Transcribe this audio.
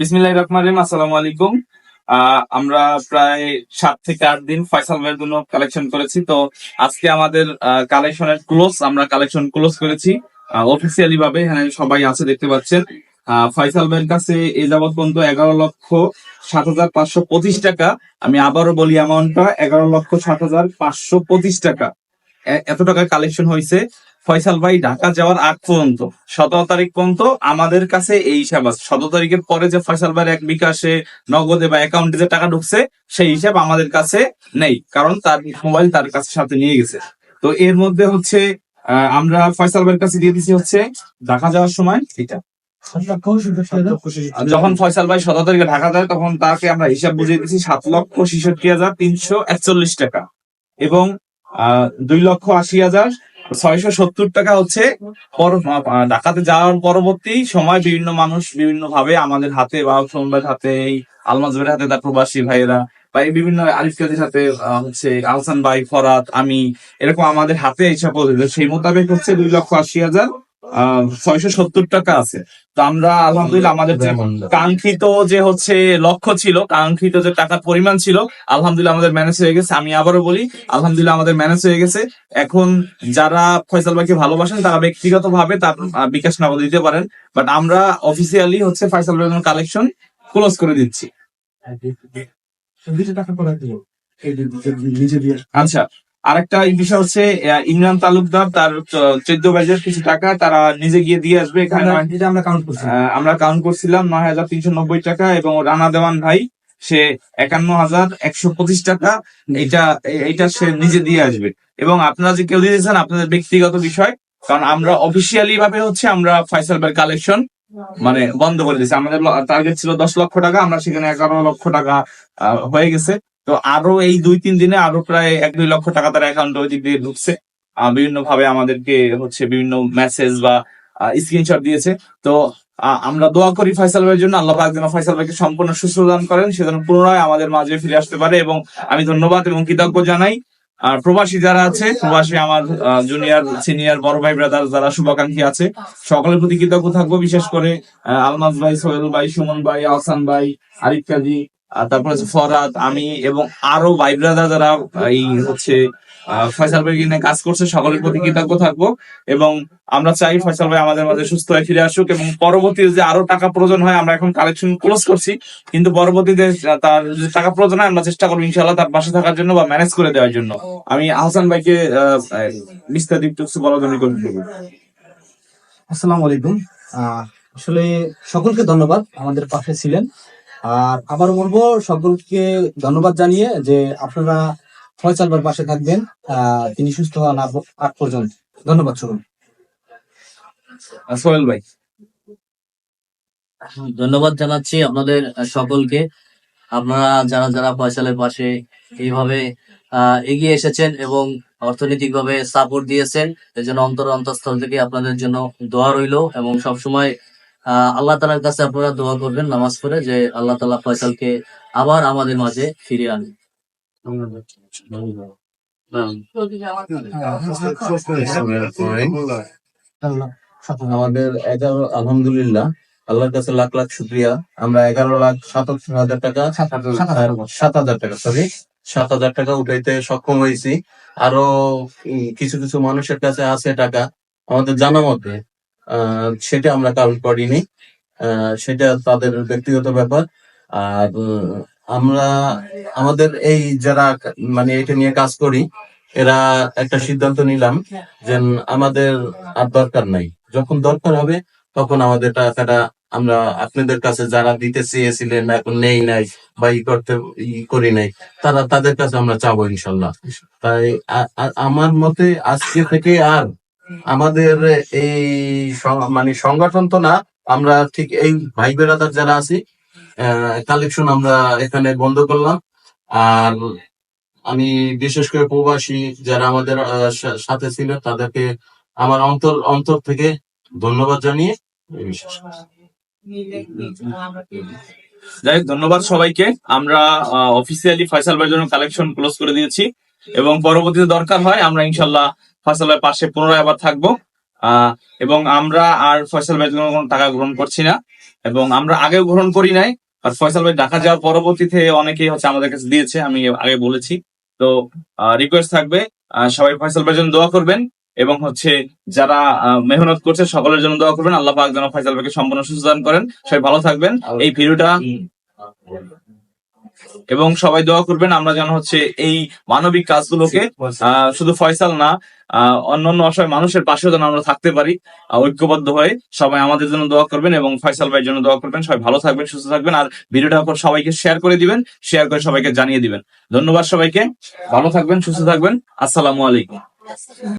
বিসমিল্লাহির রহমানির রহিম, আসসালামু আলাইকুম। আমরা প্রায় সাত থেকে আট দিন ফয়সাল ভাইয়ের জন্য কালেকশন করেছি। তো আজকে আমাদের কালেকশনের ক্লোজ আমরা কালেকশন ক্লোজ করেছি। অফিসিয়ালি ভাবে এখানে সবাই আছে, দেখতে পাচ্ছেন। ফয়সাল ভাইয়ের কাছে এই যাবৎ পর্যন্ত এগারো লক্ষ সাত হাজার পাঁচশো পঁচিশ টাকা। আমি আবারও বলি অ্যামাউন্টটা এগারো লক্ষ সাত হাজার পাঁচশো পঁচিশ টাকা। এত টাকা কালেকশন হয়েছে। ফয়সাল ভাই, ঢাকা যাওয়ার আগ পর্যন্ত, সতেরো তারিখ পর্যন্ত আমাদের কাছে এই হিসাব আছে। সতেরো তারিখের পরে যে ফয়সাল ভাইয়ের এক বিকাশে, নগদে বা অ্যাকাউন্টে যে টাকা ঢুকছে, সেই হিসাব আমাদের কাছে নেই, কারণ তার মোবাইল তার কাছে সাথে নিয়ে গেছে। তো এর মধ্যে হচ্ছে আমরা ফয়সাল ভাইয়ের কাছে দিয়ে দিছি হচ্ছে ঢাকা যাওয়ার সময় এটা। যখন ফয়সাল ভাই সতেরো তারিখে ঢাকা যায়, তখন তাকে আমরা হিসাব বুঝিয়ে দিচ্ছি সাত লক্ষ ছেষট্টি হাজার তিনশো একচল্লিশ টাকা। এবং দুই লক্ষ আশি হাজার ছয়শো সত্তর টাকা হচ্ছে ঢাকাতে যাওয়ার পরবর্তী সময় বিভিন্ন মানুষ বিভিন্ন ভাবে আমাদের হাতে বা সোমবার হাতে, এই আলমাজবের হাতে তার প্রবাসী ভাইয়েরা বা এই বিভিন্ন আরিফ কাদের সাথে হচ্ছে আহসান ভাই ফরাত আমি, এরকম আমাদের হাতে হিসাব পদ্ধতি সেই মোতাবেক হচ্ছে দুই লক্ষ আশি হাজার ছয়শো সত্তর টাকা আছে। তো আমরা আলহামদুলিল্লাহ আমাদের যে কাঙ্ক্ষিত যে হচ্ছে লক্ষ্য ছিল কাঙ্ক্ষিত যে টাকার পরিমাণ ছিল আলহামদুলিল্লাহ আমাদের ম্যানেজ হয়ে গেছে। আমি আবারও বলি আলহামদুলিল্লাহ আমাদের ম্যানেজ হয়ে গেছে। এখন যারা ফয়সাল ভাইকে ভালোবাসেন তারা ব্যক্তিগত ভাবে তার বিকাশ নগদ দিতে পারেন। বাট আমরা অফিসিয়ালি হচ্ছে ফয়সাল ভাইয়ের কালেকশন ক্লোজ করে দিচ্ছি। আচ্ছা। আরেকটা বিষয় হচ্ছে ইমরান তালুকদার তার চোদ্দ ব্যাচের কিছু টাকা তারা নিজে গিয়ে দিয়ে আসবে এখানে। আমরা কাউন্ট করছি। আমরা কাউন্ট করছিলাম নয় হাজার তিনশো নব্বই টাকা এবং রানা দেওয়ান ভাই সে একান্ন হাজার একশো পঁচিশ টাকা এটা এ- এইটা সে নিজে দিয়ে আসবে। এবং আপনারা যে কেউ দিয়েছেন আপনাদের ব্যক্তিগত বিষয় কারণ আমরা অফিসিয়ালি ভাবে হচ্ছে আমরা ফয়সাল ভাইয়ের কালেকশন মানে বন্ধ করে দিয়েছি। আমাদের টার্গেট ছিল দশ লক্ষ টাকা আমরা সেখানে এগারো লক্ষ টাকা আহ, হয়ে গেছে। তো আরও এই দুই, তিন দিনে আরও প্রায় এক, দুই লক্ষ টাকা তার অ্যাকাউন্ট ওই দিক দিয়ে ঢুকছে। বিভিন্ন ভাবে আমাদেরকে হচ্ছে বিভিন্ন মেসেজ বা স্ক্রিনশট দিয়েছে। তো আমরা দোয়া করি ফয়সাল ভাইয়ের জন্য। আল্লাহ পাক যেন ফয়সাল ভাইকে সম্পূর্ণ সুস্থ দান করেন। সে যেন পুনরায় আমাদের মাঝে ফিরে আসতে পারে এবং আমি ধন্যবাদ এবং কৃতজ্ঞ জানাই। আর প্রবাসী যারা আছে, প্রবাসী আমার জুনিয়র সিনিয়র বড় ভাই ব্রাদার যারা শুভাকাঙ্ক্ষী আছে, সকলের প্রতি কৃতজ্ঞ থাকব। বিশেষ করে আলমাজ ভাই, সোহেল ভাই, সুমন ভাই, আহসান ভাই, আরিফ কাজী তারপরে হচ্ছে ফরাদ আমি এবং আরও ভাই ব্রাদার যারা এই হচ্ছে ফয়সাল ভাই নিয়ে কাজ করছে, সকলের প্রতি কৃতজ্ঞ থাকব। এবং আমরা চাই ফয়সাল ভাই আমাদের মাঝে সুস্থ হয়ে ফিরে আসুক এবং পরবর্তীতে যে আরও টাকা প্রয়োজন হয়, আমরা এখন কালেকশন ক্লোজ করছি। কিন্তু পরবর্তীতে তার যে টাকা প্রয়োজন হয়, আমরা চেষ্টা করব ইনশাল্লাহ তার পাশে থাকার জন্য বা ম্যানেজ করে দেওয়ার জন্য। আমি আহসান ভাইকে বিস্তারিত একটু বলার জন্য করে দেবো। আসসালামু আলাইকুম। আসলে সকলকে ধন্যবাদ, আমাদের পাশে ছিলেন। আর আবার বলব সকলকে ধন্যবাদ জানিয়ে যে আপনারা ফয়সাল ভাইয়ের পাশে থাকবেন। আহ, তিনি সুস্থ হন আগ- আগ পর্যন্ত। ধন্যবাদ সকল সোহেল ভাই। ধন্যবাদ জানাচ্ছি আপনাদের সকলকে। আপনারা যারা যারা ফয়সালের পাশে এইভাবে আহ, এগিয়ে এসেছেন এবং অর্থনৈতিকভাবে সাপোর্ট দিয়েছেন এর জন্য অন্তর অন্তঃস্থল থেকে আপনাদের জন্য দোয়া রইল এবং সবসময় আল্লাহ তালার কাছে আপনারা দোয়া করবেন নামাজ পড়ে যে আল্লাহ তালা ফয়সালকে আবার আমাদের মাঝে ফিরিয়ে আনে আমাদের এগারো আলহামদুলিল্লাহ আল্লাহর কাছে লাখ লাখ শুক্রিয়া। আমরা এগারো লাখ সাতাত্তর হাজার টাকা সাত হাজার টাকা সরি সাত হাজার টাকা উঠাইতে সক্ষম হয়েছি। আরও উম, কিছু কিছু মানুষের কাছে আছে টাকা। আমাদের জানা মতে সেটা আমরা কাউন্ট করিনি। সেটা তাদের ব্যক্তিগত ব্যাপার। আর আমরা, আমাদের এই যারা মানে এটা নিয়ে কাজ করি, এরা একটা সিদ্ধান্ত নিলাম যে আমাদের আর দরকার নাই। যখন দরকার হবে, তখন আমাদের টাকাটা আমরা আপনাদের কাছে যারা দিতে চেয়েছিলেন, এখন নেই নাই বা ই করতে, ই করি নাই, তারা তাদের কাছে আমরা চাবো ইনশাল্লাহ। তাই আমার মতে আজকে থেকে আর আমাদের এই মানে সংগঠন তো না আমরা ঠিক এই ভাই বেড়াদার যারা আছি কালেকশন আমরা এখানে বন্ধ করলাম। আর আমি বিশেষ করে প্রবাসী যারা আমাদের সাথে ছিল তাদেরকে আমার অন্তর অন্তর থেকে ধন্যবাদ জানিয়ে যাই হোক, ধন্যবাদ সবাইকে। আমরা অফিসিয়ালি ফয়সাল ভাইয়ের জন্য কালেকশন ক্লোজ করে দিয়েছি। এবং পরবর্তীতে দরকার হয় আমরা ইনশাল্লাহ ফয়সাল পাশে পুনরায় আবার থাকব। এবং আমরা আর ফয়সাল ভাইয়ের জন্য কোনো টাকা গ্রহণ করছি না। এবং আমরা আগেও গ্রহণ করি নাই আর ফয়সাল ভাই ঢাকা যাওয়ার পরবর্তীতে অনেকেই হচ্ছে আমাদের কাছে দিয়েছে, আমি আগে বলেছি। তো রিকোয়েস্ট থাকবে সবাই ফয়সাল ভাইয়ের জন্য দোয়া করবেন, এবং হচ্ছে যারা মেহনত করছে সকলের জন্য দোয়া করবেন। আল্লাহ পাক যেন ফয়সাল ভাইকে সম্পূর্ণ সুস্থ দান করেন। সবাই ভালো থাকবেন। এই ভিডিওটা এবং সবাই দোয়া করবেন আমরা যেন হচ্ছে এই মানবিক কাজগুলোকে শুধু ফয়সাল না অন্যান্য অসহায় মানুষের পাশেও যেন আমরা থাকতে পারি ঐক্যবদ্ধ হয়ে সবাই আমাদের জন্য দোয়া করবেন এবং ফয়সাল ভাইয়ের জন্য দোয়া করবেন। সবাই ভালো থাকবেন সুস্থ থাকবেন আর ভিডিওটা সবাইকে শেয়ার করে দিবেন শেয়ার করে সবাইকে জানিয়ে দিবেন। ধন্যবাদ সবাইকে ভালো থাকবেন সুস্থ থাকবেন। আসসালামু আলাইকুম।